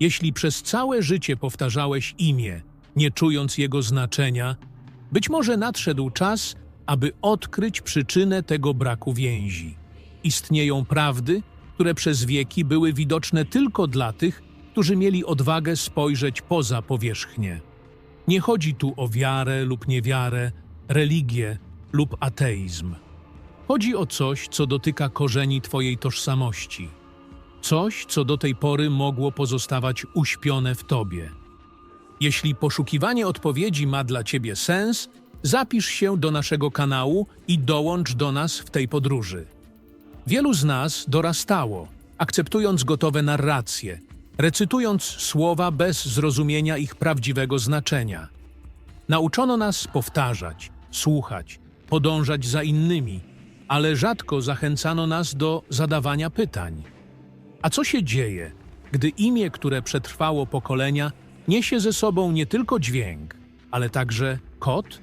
Jeśli przez całe życie powtarzałeś imię, nie czując jego znaczenia, być może nadszedł czas, aby odkryć przyczynę tego braku więzi. Istnieją prawdy, które przez wieki były widoczne tylko dla tych, którzy mieli odwagę spojrzeć poza powierzchnię. Nie chodzi tu o wiarę lub niewiarę, religię lub ateizm. Chodzi o coś, co dotyka korzeni Twojej tożsamości. Coś, co do tej pory mogło pozostawać uśpione w Tobie. Jeśli poszukiwanie odpowiedzi ma dla Ciebie sens, zapisz się do naszego kanału i dołącz do nas w tej podróży. Wielu z nas dorastało, akceptując gotowe narracje, recytując słowa bez zrozumienia ich prawdziwego znaczenia. Nauczono nas powtarzać, słuchać, podążać za innymi, ale rzadko zachęcano nas do zadawania pytań. A co się dzieje, gdy imię, które przetrwało pokolenia, niesie ze sobą nie tylko dźwięk, ale także kod,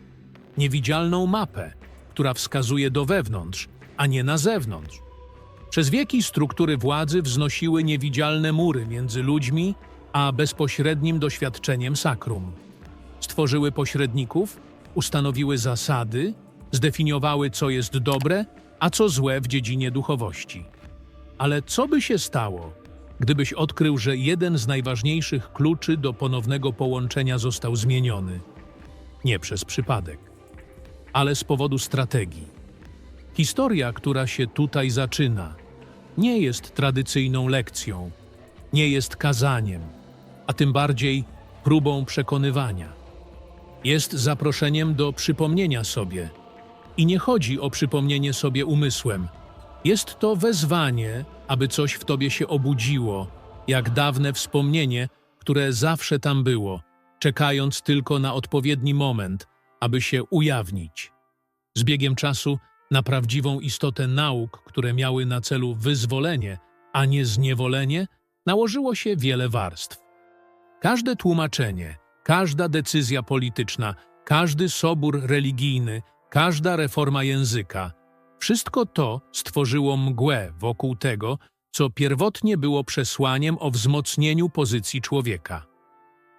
niewidzialną mapę, która wskazuje do wewnątrz, a nie na zewnątrz? Przez wieki struktury władzy wznosiły niewidzialne mury między ludźmi a bezpośrednim doświadczeniem sakrum. Stworzyły pośredników, ustanowiły zasady, zdefiniowały, co jest dobre, a co złe w dziedzinie duchowości. Ale co by się stało, gdybyś odkrył, że jeden z najważniejszych kluczy do ponownego połączenia został zmieniony? Nie przez przypadek, ale z powodu strategii. Historia, która się tutaj zaczyna, nie jest tradycyjną lekcją, nie jest kazaniem, a tym bardziej próbą przekonywania. Jest zaproszeniem do przypomnienia sobie. I nie chodzi o przypomnienie sobie umysłem. Jest to wezwanie, aby coś w tobie się obudziło, jak dawne wspomnienie, które zawsze tam było, czekając tylko na odpowiedni moment, aby się ujawnić. Z biegiem czasu na prawdziwą istotę nauk, które miały na celu wyzwolenie, a nie zniewolenie, nałożyło się wiele warstw. Każde tłumaczenie, każda decyzja polityczna, każdy sobór religijny, każda reforma języka wszystko to stworzyło mgłę wokół tego, co pierwotnie było przesłaniem o wzmocnieniu pozycji człowieka.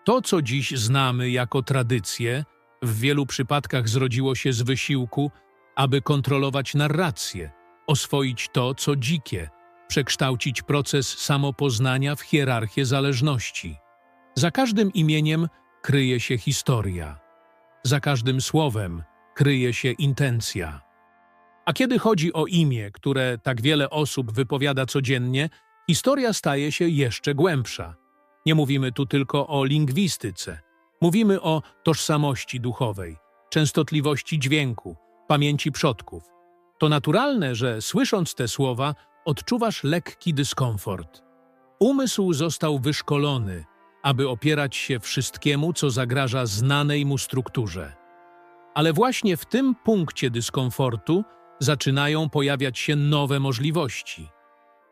To, co dziś znamy jako tradycję, w wielu przypadkach zrodziło się z wysiłku, aby kontrolować narrację, oswoić to, co dzikie, przekształcić proces samopoznania w hierarchię zależności. Za każdym imieniem kryje się historia. Za każdym słowem kryje się intencja. A kiedy chodzi o imię, które tak wiele osób wypowiada codziennie, historia staje się jeszcze głębsza. Nie mówimy tu tylko o lingwistyce. Mówimy o tożsamości duchowej, częstotliwości dźwięku, pamięci przodków. To naturalne, że słysząc te słowa, odczuwasz lekki dyskomfort. Umysł został wyszkolony, aby opierać się wszystkiemu, co zagraża znanej mu strukturze. Ale właśnie w tym punkcie dyskomfortu zaczynają pojawiać się nowe możliwości.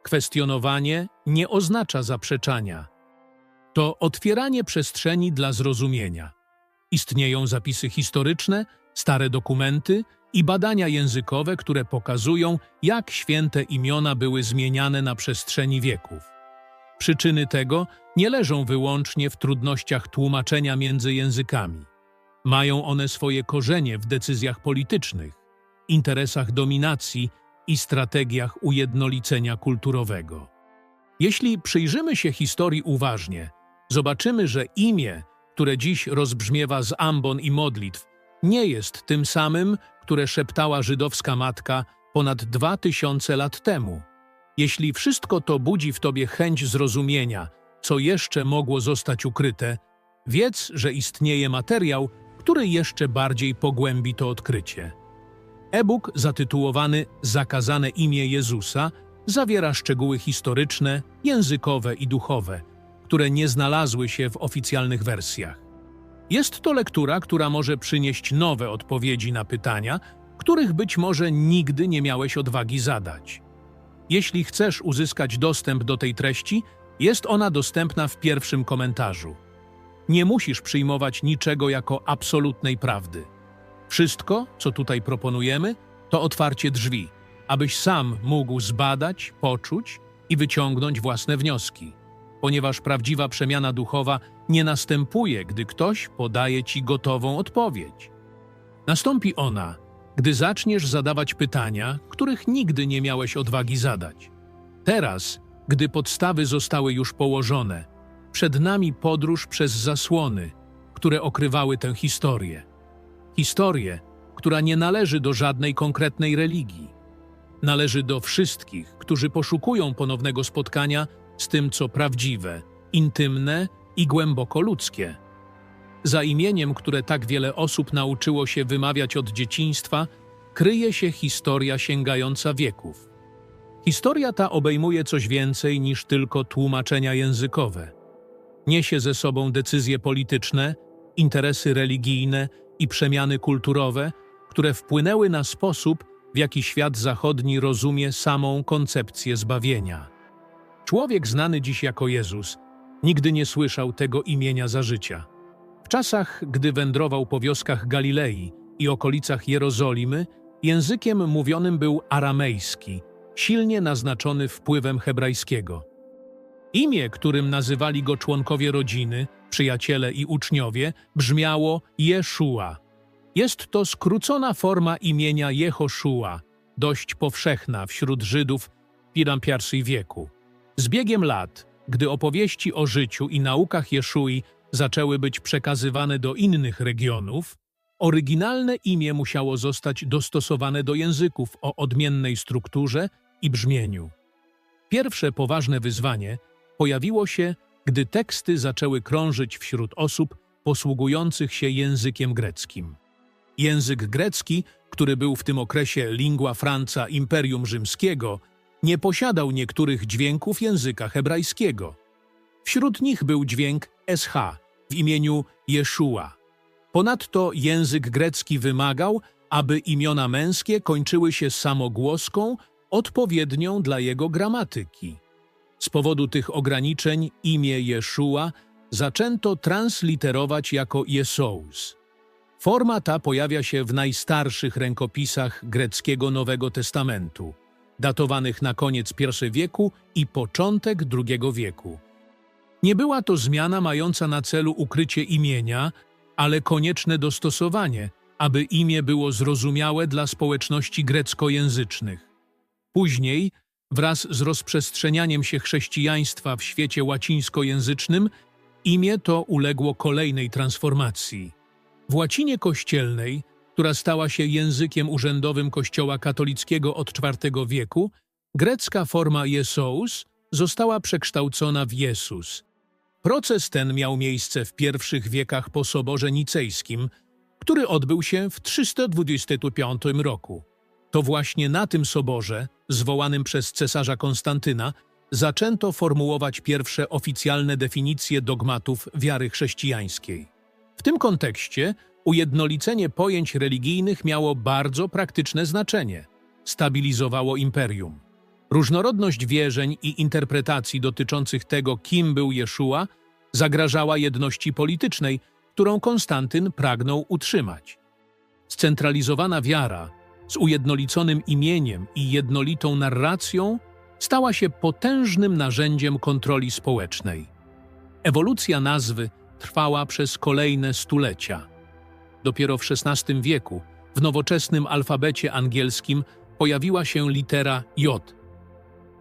Kwestionowanie nie oznacza zaprzeczania. To otwieranie przestrzeni dla zrozumienia. Istnieją zapisy historyczne, stare dokumenty i badania językowe, które pokazują, jak święte imiona były zmieniane na przestrzeni wieków. Przyczyny tego nie leżą wyłącznie w trudnościach tłumaczenia między językami. Mają one swoje korzenie w decyzjach politycznych, interesach dominacji i strategiach ujednolicenia kulturowego. Jeśli przyjrzymy się historii uważnie, zobaczymy, że imię, które dziś rozbrzmiewa z ambon i modlitw, nie jest tym samym, które szeptała żydowska matka ponad dwa tysiące lat temu. Jeśli wszystko to budzi w tobie chęć zrozumienia, co jeszcze mogło zostać ukryte, wiedz, że istnieje materiał, który jeszcze bardziej pogłębi to odkrycie. E-book zatytułowany Zakazane imię Jezusa zawiera szczegóły historyczne, językowe i duchowe, które nie znalazły się w oficjalnych wersjach. Jest to lektura, która może przynieść nowe odpowiedzi na pytania, których być może nigdy nie miałeś odwagi zadać. Jeśli chcesz uzyskać dostęp do tej treści, jest ona dostępna w pierwszym komentarzu. Nie musisz przyjmować niczego jako absolutnej prawdy. Wszystko, co tutaj proponujemy, to otwarcie drzwi, abyś sam mógł zbadać, poczuć i wyciągnąć własne wnioski. ponieważ prawdziwa przemiana duchowa nie następuje, gdy ktoś podaje ci gotową odpowiedź. Nastąpi ona, gdy zaczniesz zadawać pytania, których nigdy nie miałeś odwagi zadać. Teraz, gdy podstawy zostały już położone, przed nami podróż przez zasłony, które okrywały tę historię. Historię, która nie należy do żadnej konkretnej religii. Należy do wszystkich, którzy poszukują ponownego spotkania z tym, co prawdziwe, intymne i głęboko ludzkie. Za imieniem, które tak wiele osób nauczyło się wymawiać od dzieciństwa, kryje się historia sięgająca wieków. Historia ta obejmuje coś więcej niż tylko tłumaczenia językowe. Niesie ze sobą decyzje polityczne, interesy religijne i przemiany kulturowe, które wpłynęły na sposób, w jaki świat zachodni rozumie samą koncepcję zbawienia. Człowiek znany dziś jako Jezus nigdy nie słyszał tego imienia za życia. W czasach, gdy wędrował po wioskach Galilei i okolicach Jerozolimy, językiem mówionym był aramejski, silnie naznaczony wpływem hebrajskiego. Imię, którym nazywali go członkowie rodziny, przyjaciele i uczniowie, brzmiało Jeszua. Jest to skrócona forma imienia Jehoszua, dość powszechna wśród Żydów w I wieku. Z biegiem lat, gdy opowieści o życiu i naukach Jeszui zaczęły być przekazywane do innych regionów, oryginalne imię musiało zostać dostosowane do języków o odmiennej strukturze i brzmieniu. Pierwsze poważne wyzwanie pojawiło się, gdy teksty zaczęły krążyć wśród osób posługujących się językiem greckim. Język grecki, który był w tym okresie lingua franca Imperium Rzymskiego, nie posiadał niektórych dźwięków języka hebrajskiego. Wśród nich był dźwięk sh w imieniu Jeszua. Ponadto język grecki wymagał, aby imiona męskie kończyły się samogłoską odpowiednią dla jego gramatyki. Z powodu tych ograniczeń imię Jeszua zaczęto transliterować jako Jesous. Forma ta pojawia się w najstarszych rękopisach greckiego Nowego Testamentu, datowanych na koniec I wieku i początek II wieku. Nie była to zmiana mająca na celu ukrycie imienia, ale konieczne dostosowanie, aby imię było zrozumiałe dla społeczności greckojęzycznych. Później, wraz z rozprzestrzenianiem się chrześcijaństwa w świecie łacińskojęzycznym, imię to uległo kolejnej transformacji. W łacinie kościelnej, która stała się językiem urzędowym Kościoła katolickiego od IV wieku, grecka forma Jesous została przekształcona w Jezus. Proces ten miał miejsce w pierwszych wiekach po Soborze Nicejskim, który odbył się w 325 roku. To właśnie na tym soborze, zwołanym przez cesarza Konstantyna, zaczęto formułować pierwsze oficjalne definicje dogmatów wiary chrześcijańskiej. W tym kontekście ujednolicenie pojęć religijnych miało bardzo praktyczne znaczenie. Stabilizowało imperium. Różnorodność wierzeń i interpretacji dotyczących tego, kim był Jeszua, zagrażała jedności politycznej, którą Konstantyn pragnął utrzymać. Scentralizowana wiara, z ujednoliconym imieniem i jednolitą narracją, stała się potężnym narzędziem kontroli społecznej. Ewolucja nazwy trwała przez kolejne stulecia. Dopiero w XVI wieku, w nowoczesnym alfabecie angielskim, pojawiła się litera J.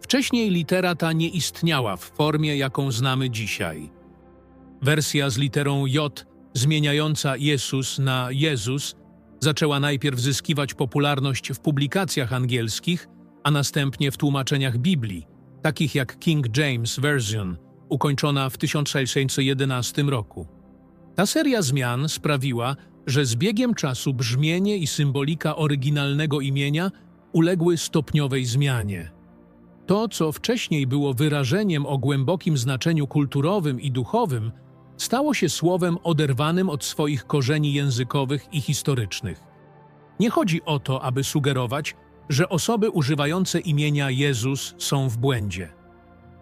Wcześniej litera ta nie istniała w formie, jaką znamy dzisiaj. Wersja z literą J, zmieniająca Jezus na Jezus, zaczęła najpierw zyskiwać popularność w publikacjach angielskich, a następnie w tłumaczeniach Biblii, takich jak King James Version, ukończona w 1611 roku. Ta seria zmian sprawiła, że z biegiem czasu brzmienie i symbolika oryginalnego imienia uległy stopniowej zmianie. To, co wcześniej było wyrażeniem o głębokim znaczeniu kulturowym i duchowym, stało się słowem oderwanym od swoich korzeni językowych i historycznych. Nie chodzi o to, aby sugerować, że osoby używające imienia Jezus są w błędzie.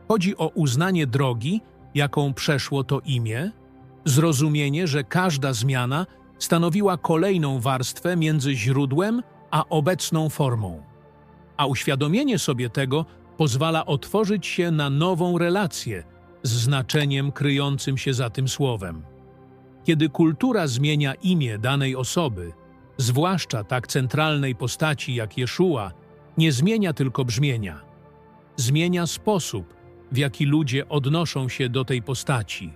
Chodzi o uznanie drogi, jaką przeszło to imię, zrozumienie, że każda zmiana stanowiła kolejną warstwę między źródłem a obecną formą. A uświadomienie sobie tego pozwala otworzyć się na nową relację, z znaczeniem kryjącym się za tym słowem. Kiedy kultura zmienia imię danej osoby, zwłaszcza tak centralnej postaci jak Jeszua, nie zmienia tylko brzmienia. Zmienia sposób, w jaki ludzie odnoszą się do tej postaci.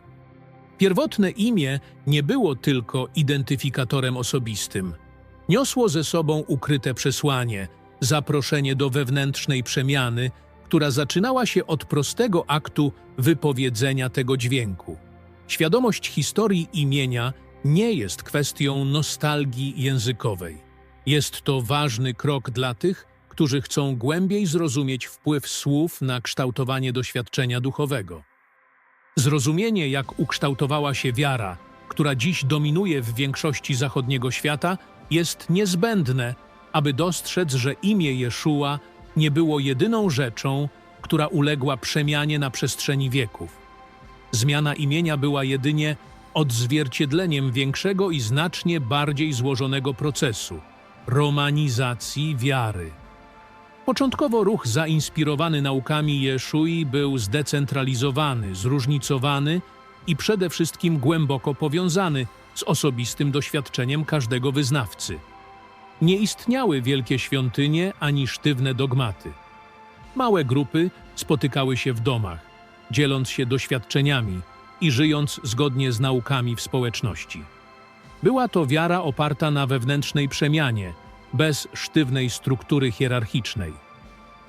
Pierwotne imię nie było tylko identyfikatorem osobistym. Niosło ze sobą ukryte przesłanie, zaproszenie do wewnętrznej przemiany, która zaczynała się od prostego aktu wypowiedzenia tego dźwięku. Świadomość historii imienia nie jest kwestią nostalgii językowej. Jest to ważny krok dla tych, którzy chcą głębiej zrozumieć wpływ słów na kształtowanie doświadczenia duchowego. Zrozumienie, jak ukształtowała się wiara, która dziś dominuje w większości zachodniego świata, jest niezbędne, aby dostrzec, że imię Jeszua nie było jedyną rzeczą, która uległa przemianie na przestrzeni wieków. Zmiana imienia była jedynie odzwierciedleniem większego i znacznie bardziej złożonego procesu romanizacji wiary. Początkowo ruch zainspirowany naukami Jeszui był zdecentralizowany, zróżnicowany i przede wszystkim głęboko powiązany z osobistym doświadczeniem każdego wyznawcy. Nie istniały wielkie świątynie ani sztywne dogmaty. Małe grupy spotykały się w domach, dzieląc się doświadczeniami i żyjąc zgodnie z naukami w społeczności. Była to wiara oparta na wewnętrznej przemianie, bez sztywnej struktury hierarchicznej.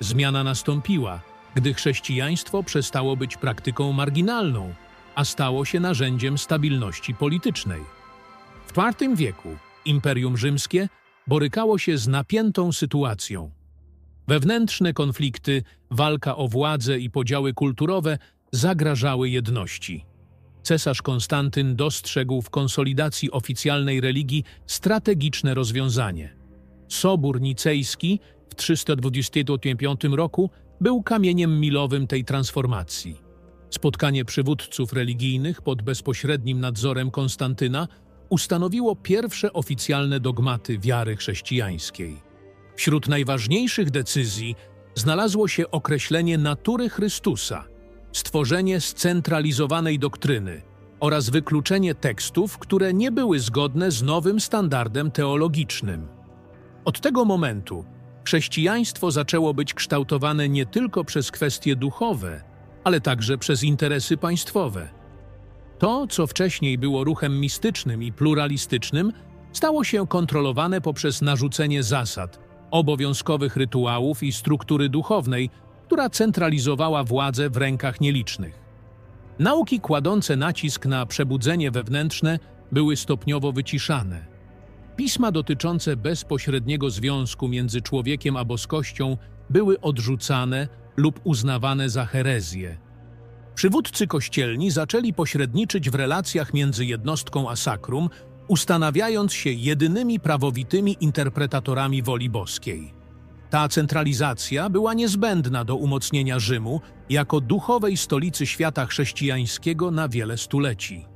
Zmiana nastąpiła, gdy chrześcijaństwo przestało być praktyką marginalną, a stało się narzędziem stabilności politycznej. W IV wieku Imperium Rzymskie borykało się z napiętą sytuacją. Wewnętrzne konflikty, walka o władzę i podziały kulturowe zagrażały jedności. Cesarz Konstantyn dostrzegł w konsolidacji oficjalnej religii strategiczne rozwiązanie. Sobór nicejski w 325 roku był kamieniem milowym tej transformacji. Spotkanie przywódców religijnych pod bezpośrednim nadzorem Konstantyna ustanowiło pierwsze oficjalne dogmaty wiary chrześcijańskiej. Wśród najważniejszych decyzji znalazło się określenie natury Chrystusa, stworzenie scentralizowanej doktryny oraz wykluczenie tekstów, które nie były zgodne z nowym standardem teologicznym. Od tego momentu chrześcijaństwo zaczęło być kształtowane nie tylko przez kwestie duchowe, ale także przez interesy państwowe. To, co wcześniej było ruchem mistycznym i pluralistycznym, stało się kontrolowane poprzez narzucenie zasad, obowiązkowych rytuałów i struktury duchownej, która centralizowała władzę w rękach nielicznych. Nauki kładące nacisk na przebudzenie wewnętrzne były stopniowo wyciszane. Pisma dotyczące bezpośredniego związku między człowiekiem a boskością były odrzucane lub uznawane za herezję. Przywódcy kościelni zaczęli pośredniczyć w relacjach między jednostką a sakrum, ustanawiając się jedynymi prawowitymi interpretatorami woli boskiej. Ta centralizacja była niezbędna do umocnienia Rzymu jako duchowej stolicy świata chrześcijańskiego na wiele stuleci.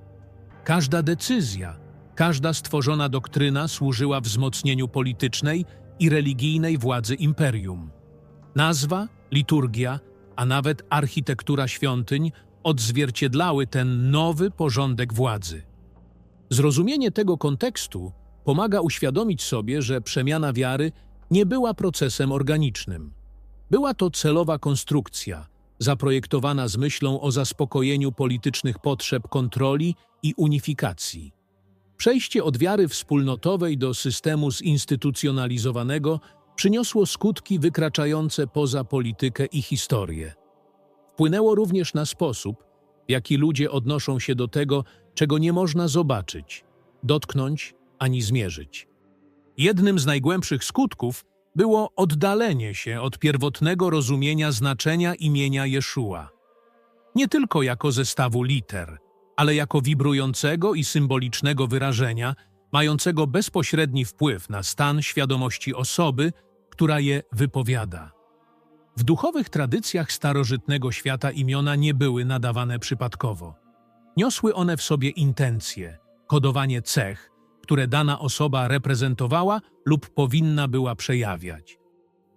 Każda decyzja, każda stworzona doktryna służyła wzmocnieniu politycznej i religijnej władzy imperium. Nazwa, liturgia, a nawet architektura świątyń odzwierciedlały ten nowy porządek władzy. Zrozumienie tego kontekstu pomaga uświadomić sobie, że przemiana wiary nie była procesem organicznym. Była to celowa konstrukcja, zaprojektowana z myślą o zaspokojeniu politycznych potrzeb kontroli i unifikacji. Przejście od wiary wspólnotowej do systemu zinstytucjonalizowanego przyniosło skutki wykraczające poza politykę i historię. Wpłynęło również na sposób, w jaki ludzie odnoszą się do tego, czego nie można zobaczyć, dotknąć ani zmierzyć. Jednym z najgłębszych skutków było oddalenie się od pierwotnego rozumienia znaczenia imienia Jeszua. Nie tylko jako zestawu liter, ale jako wibrującego i symbolicznego wyrażenia, mającego bezpośredni wpływ na stan świadomości osoby, która je wypowiada. W duchowych tradycjach starożytnego świata imiona nie były nadawane przypadkowo. Niosły one w sobie intencje, kodowanie cech, które dana osoba reprezentowała lub powinna była przejawiać.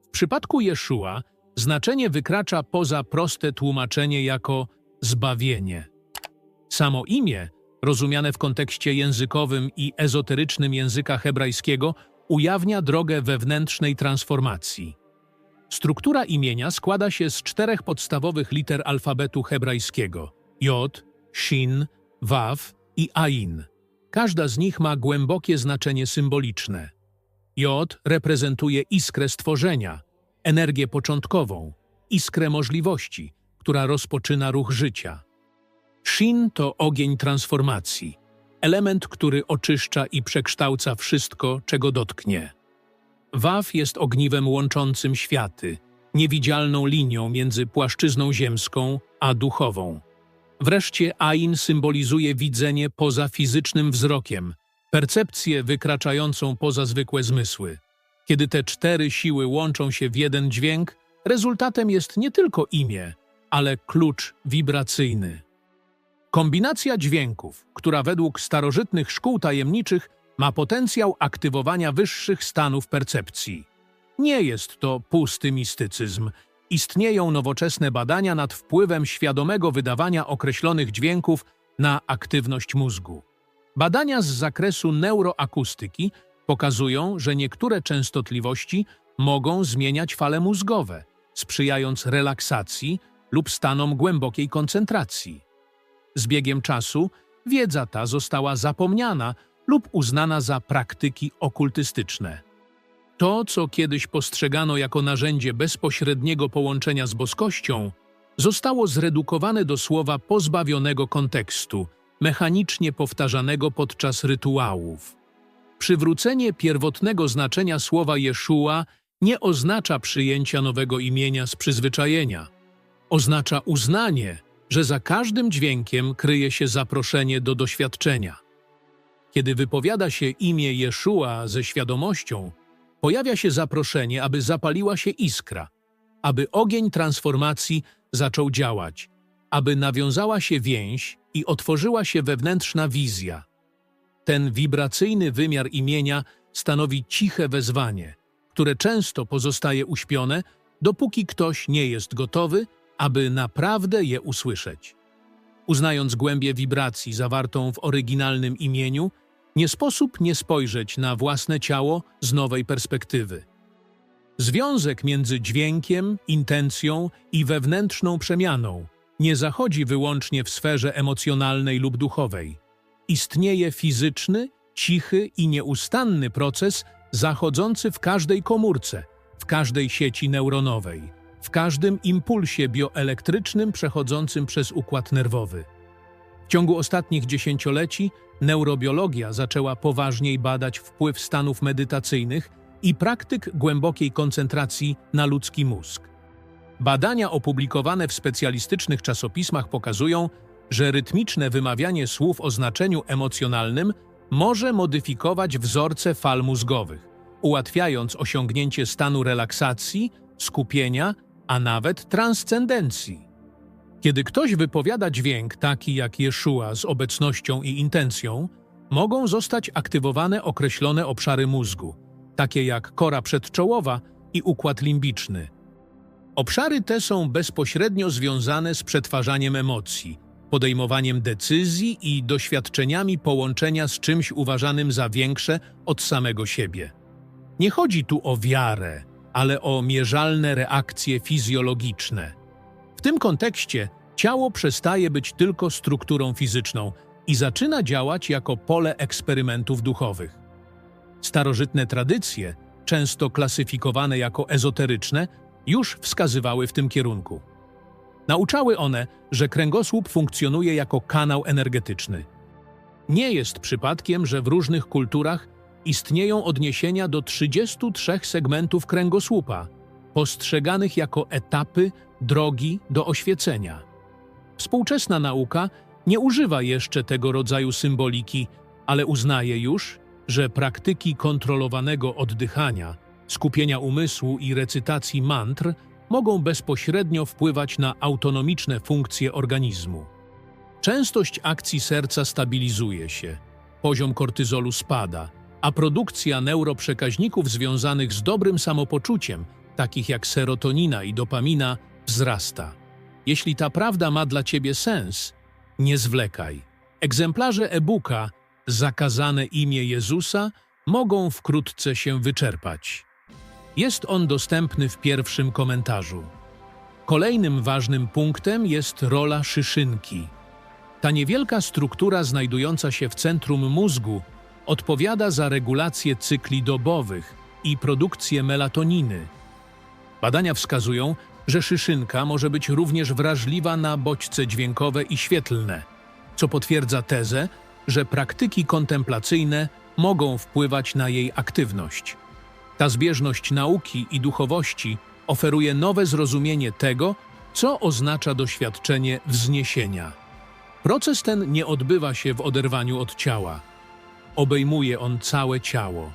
W przypadku Jeszua znaczenie wykracza poza proste tłumaczenie jako zbawienie. Samo imię, rozumiane w kontekście językowym i ezoterycznym języka hebrajskiego, ujawnia drogę wewnętrznej transformacji. Struktura imienia składa się z czterech podstawowych liter alfabetu hebrajskiego J, Shin, Waw i Ain. Każda z nich ma głębokie znaczenie symboliczne. J reprezentuje iskrę stworzenia, energię początkową, iskrę możliwości, która rozpoczyna ruch życia. Shin to ogień transformacji, element, który oczyszcza i przekształca wszystko, czego dotknie. Waw jest ogniwem łączącym światy, niewidzialną linią między płaszczyzną ziemską a duchową. Wreszcie Ain symbolizuje widzenie poza fizycznym wzrokiem, percepcję wykraczającą poza zwykłe zmysły. Kiedy te cztery siły łączą się w jeden dźwięk, rezultatem jest nie tylko imię, ale klucz wibracyjny. Kombinacja dźwięków, która według starożytnych szkół tajemniczych ma potencjał aktywowania wyższych stanów percepcji. Nie jest to pusty mistycyzm. Istnieją nowoczesne badania nad wpływem świadomego wydawania określonych dźwięków na aktywność mózgu. Badania z zakresu neuroakustyki pokazują, że niektóre częstotliwości mogą zmieniać fale mózgowe, sprzyjając relaksacji lub stanom głębokiej koncentracji. Z biegiem czasu wiedza ta została zapomniana lub uznana za praktyki okultystyczne. To, co kiedyś postrzegano jako narzędzie bezpośredniego połączenia z boskością, zostało zredukowane do słowa pozbawionego kontekstu, mechanicznie powtarzanego podczas rytuałów. Przywrócenie pierwotnego znaczenia słowa Jeszua nie oznacza przyjęcia nowego imienia z przyzwyczajenia. Oznacza uznanie, że za każdym dźwiękiem kryje się zaproszenie do doświadczenia. Kiedy wypowiada się imię Jeszua ze świadomością, pojawia się zaproszenie, aby zapaliła się iskra, aby ogień transformacji zaczął działać, aby nawiązała się więź i otworzyła się wewnętrzna wizja. Ten wibracyjny wymiar imienia stanowi ciche wezwanie, które często pozostaje uśpione, dopóki ktoś nie jest gotowy, aby naprawdę je usłyszeć. Uznając głębię wibracji zawartą w oryginalnym imieniu, nie sposób nie spojrzeć na własne ciało z nowej perspektywy. Związek między dźwiękiem, intencją i wewnętrzną przemianą nie zachodzi wyłącznie w sferze emocjonalnej lub duchowej. Istnieje fizyczny, cichy i nieustanny proces zachodzący w każdej komórce, w każdej sieci neuronowej, w każdym impulsie bioelektrycznym przechodzącym przez układ nerwowy. W ciągu ostatnich dziesięcioleci neurobiologia zaczęła poważniej badać wpływ stanów medytacyjnych i praktyk głębokiej koncentracji na ludzki mózg. Badania opublikowane w specjalistycznych czasopismach pokazują, że rytmiczne wymawianie słów o znaczeniu emocjonalnym może modyfikować wzorce fal mózgowych, ułatwiając osiągnięcie stanu relaksacji, skupienia, a nawet transcendencji. Kiedy ktoś wypowiada dźwięk taki jak Jeszua z obecnością i intencją, mogą zostać aktywowane określone obszary mózgu, takie jak kora przedczołowa i układ limbiczny. Obszary te są bezpośrednio związane z przetwarzaniem emocji, podejmowaniem decyzji i doświadczeniami połączenia z czymś uważanym za większe od samego siebie. Nie chodzi tu o wiarę, ale o mierzalne reakcje fizjologiczne – w tym kontekście ciało przestaje być tylko strukturą fizyczną i zaczyna działać jako pole eksperymentów duchowych. Starożytne tradycje, często klasyfikowane jako ezoteryczne, już wskazywały w tym kierunku. Nauczały one, że kręgosłup funkcjonuje jako kanał energetyczny. Nie jest przypadkiem, że w różnych kulturach istnieją odniesienia do 33 segmentów kręgosłupa, postrzeganych jako etapy drogi do oświecenia. Współczesna nauka nie używa jeszcze tego rodzaju symboliki, ale uznaje już, że praktyki kontrolowanego oddychania, skupienia umysłu i recytacji mantr mogą bezpośrednio wpływać na autonomiczne funkcje organizmu. Częstość akcji serca stabilizuje się, poziom kortyzolu spada, a produkcja neuroprzekaźników związanych z dobrym samopoczuciem, takich jak serotonina i dopamina, wzrasta. Jeśli ta prawda ma dla ciebie sens, nie zwlekaj. Egzemplarze e-booka Zakazane imię Jezusa mogą wkrótce się wyczerpać. Jest on dostępny w pierwszym komentarzu. Kolejnym ważnym punktem jest rola szyszynki. Ta niewielka struktura znajdująca się w centrum mózgu odpowiada za regulację cykli dobowych i produkcję melatoniny. Badania wskazują, że szyszynka może być również wrażliwa na bodźce dźwiękowe i świetlne, co potwierdza tezę, że praktyki kontemplacyjne mogą wpływać na jej aktywność. Ta zbieżność nauki i duchowości oferuje nowe zrozumienie tego, co oznacza doświadczenie wzniesienia. Proces ten nie odbywa się w oderwaniu od ciała. Obejmuje on całe ciało.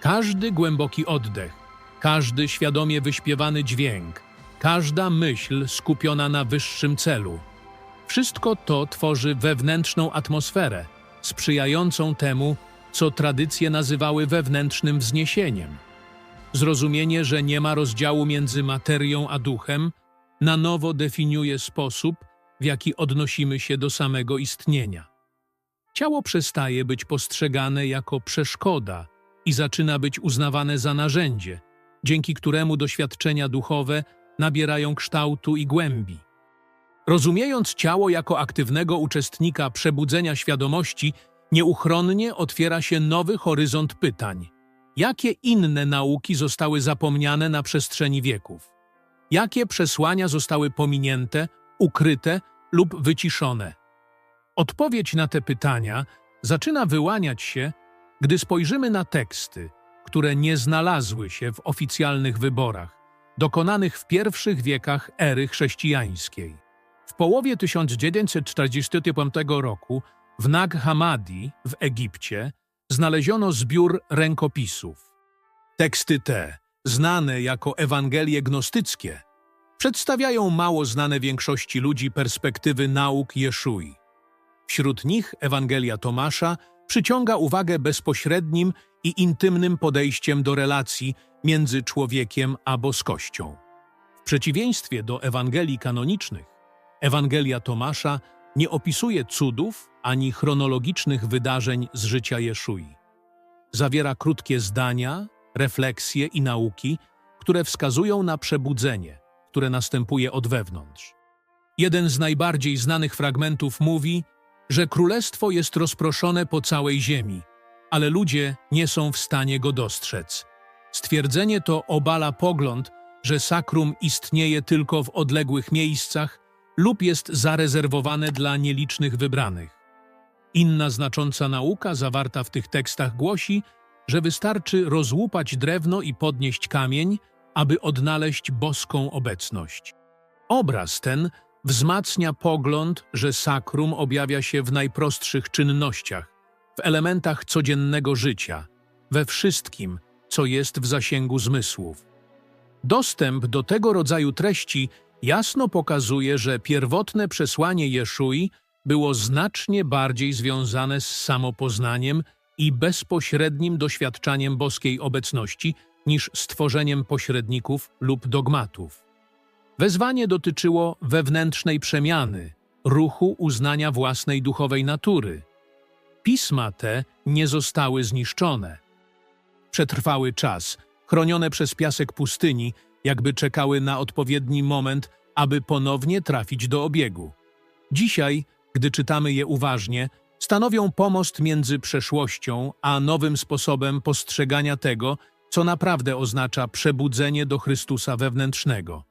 Każdy głęboki oddech, każdy świadomie wyśpiewany dźwięk, każda myśl skupiona na wyższym celu. Wszystko to tworzy wewnętrzną atmosferę, sprzyjającą temu, co tradycje nazywały wewnętrznym wzniesieniem. Zrozumienie, że nie ma rozdziału między materią a duchem, na nowo definiuje sposób, w jaki odnosimy się do samego istnienia. Ciało przestaje być postrzegane jako przeszkoda i zaczyna być uznawane za narzędzie, dzięki któremu doświadczenia duchowe nabierają kształtu i głębi. Rozumiejąc ciało jako aktywnego uczestnika przebudzenia świadomości, nieuchronnie otwiera się nowy horyzont pytań. Jakie inne nauki zostały zapomniane na przestrzeni wieków? Jakie przesłania zostały pominięte, ukryte lub wyciszone? Odpowiedź na te pytania zaczyna wyłaniać się, gdy spojrzymy na teksty, które nie znalazły się w oficjalnych wyborach, dokonanych w pierwszych wiekach ery chrześcijańskiej. W połowie 1945 roku w Nag Hammadi w Egipcie znaleziono zbiór rękopisów. Teksty te, znane jako Ewangelie gnostyckie, przedstawiają mało znane większości ludzi perspektywy nauk Jeszui. Wśród nich Ewangelia Tomasza przyciąga uwagę bezpośrednim i intymnym podejściem do relacji między człowiekiem a boskością. W przeciwieństwie do Ewangelii kanonicznych, Ewangelia Tomasza nie opisuje cudów ani chronologicznych wydarzeń z życia Jeszui. Zawiera krótkie zdania, refleksje i nauki, które wskazują na przebudzenie, które następuje od wewnątrz. Jeden z najbardziej znanych fragmentów mówi, że królestwo jest rozproszone po całej ziemi, ale ludzie nie są w stanie go dostrzec. Stwierdzenie to obala pogląd, że sakrum istnieje tylko w odległych miejscach lub jest zarezerwowane dla nielicznych wybranych. Inna znacząca nauka zawarta w tych tekstach głosi, że wystarczy rozłupać drewno i podnieść kamień, aby odnaleźć boską obecność. Obraz ten wzmacnia pogląd, że sakrum objawia się w najprostszych czynnościach, w elementach codziennego życia, we wszystkim, co jest w zasięgu zmysłów. Dostęp do tego rodzaju treści jasno pokazuje, że pierwotne przesłanie Jeszui było znacznie bardziej związane z samopoznaniem i bezpośrednim doświadczaniem boskiej obecności niż stworzeniem pośredników lub dogmatów. Wezwanie dotyczyło wewnętrznej przemiany, ruchu uznania własnej duchowej natury. Pisma te nie zostały zniszczone. Przetrwały czas, chronione przez piasek pustyni, jakby czekały na odpowiedni moment, aby ponownie trafić do obiegu. Dzisiaj, gdy czytamy je uważnie, stanowią pomost między przeszłością a nowym sposobem postrzegania tego, co naprawdę oznacza przebudzenie do Chrystusa wewnętrznego.